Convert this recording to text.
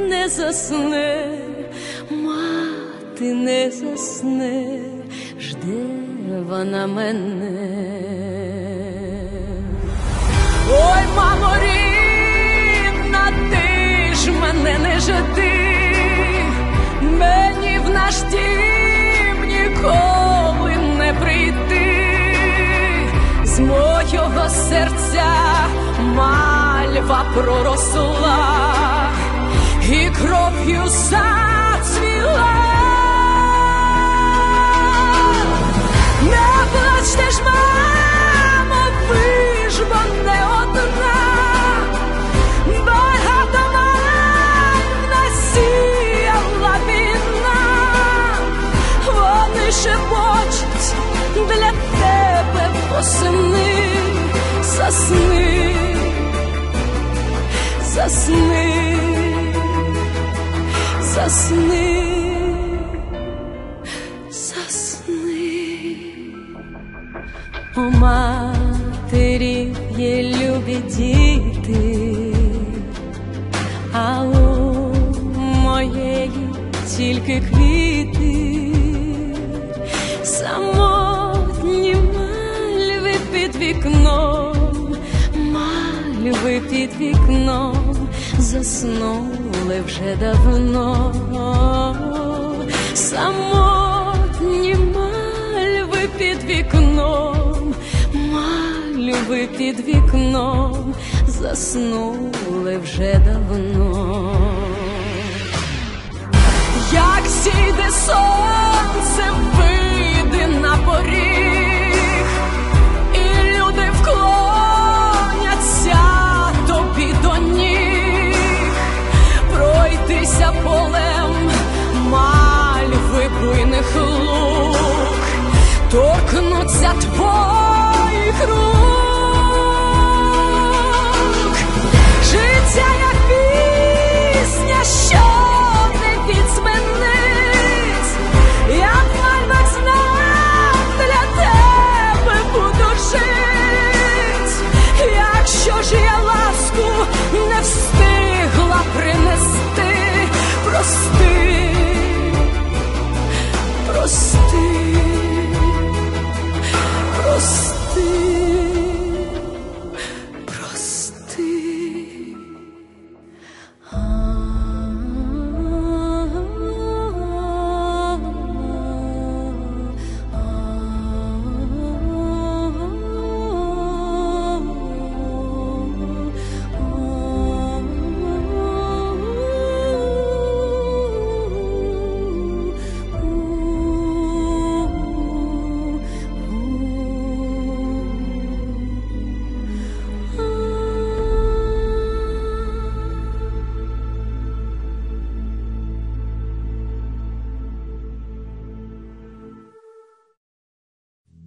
не засне, мати не засне, жде вона мене. Ой, мамо, рідна, ти ж мене не жди, мені в наш дім ніколи не прийти, з мого серця мальва проросла і кров'ю зацвіла. Не плачте ж, мамо, ви ж бо не одна, багато мам насіяла війна, вони шепочуть для тебе восени, засни, засни, засни, засни. У матері є любі діти, а у моєї тільки квіти, самотні мальви під вікном, мальви під вікном заснули вже давно, самотні мальви під вікном, мальви під вікном. Заснули вже давно. Як сійде сонце, полем мальви буйних лук, торкнуться твоїх lost.